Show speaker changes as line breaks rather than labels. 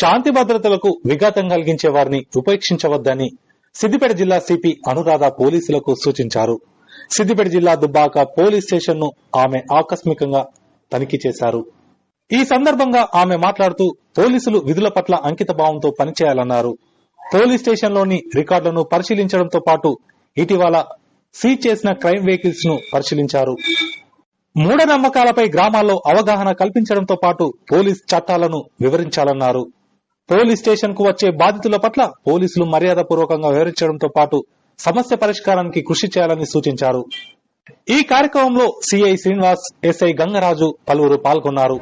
శాంతి భద్రతలకు విఘాతం కలిగించే వారిని ఉపేక్షించవద్దని సిద్దిపేట జిల్లా సిపి అనురాధ పోలీసులకు సూచించారు. సిద్దిపేట జిల్లా దుబ్బాక పోలీస్ స్టేషన్ను ఆమె ఆకస్మికంగా తనిఖీ చేశారు. ఈ సందర్భంగా ఆమె మాట్లాడుతూ పోలీసులు విధుల పట్ల అంకిత భావంతో పనిచేయాలన్నారు. పోలీస్ స్టేషన్లోని రికార్డులను పరిశీలించడంతో పాటు ఇటీవల సీజ్ చేసిన క్రైమ్ వెహికల్స్ను పరిశీలించారు. మూఢనమ్మకాలపై గ్రామాల్లో అవగాహన కల్పించడంతో పాటు పోలీస్ చట్టాలను వివరించాలన్నారు. పోలీస్ స్టేషన్కు వచ్చే బాధితుల పట్ల పోలీసులు మర్యాద పూర్వకంగా వివరించడంతో పాటు సమస్య పరిష్కారానికి కృషి చేయాలని సూచించారు. ఈ కార్యక్రమంలో సిఐ శ్రీనివాస్ ఎస్ఐ గంగరాజు పలువురు పాల్గొన్నారు.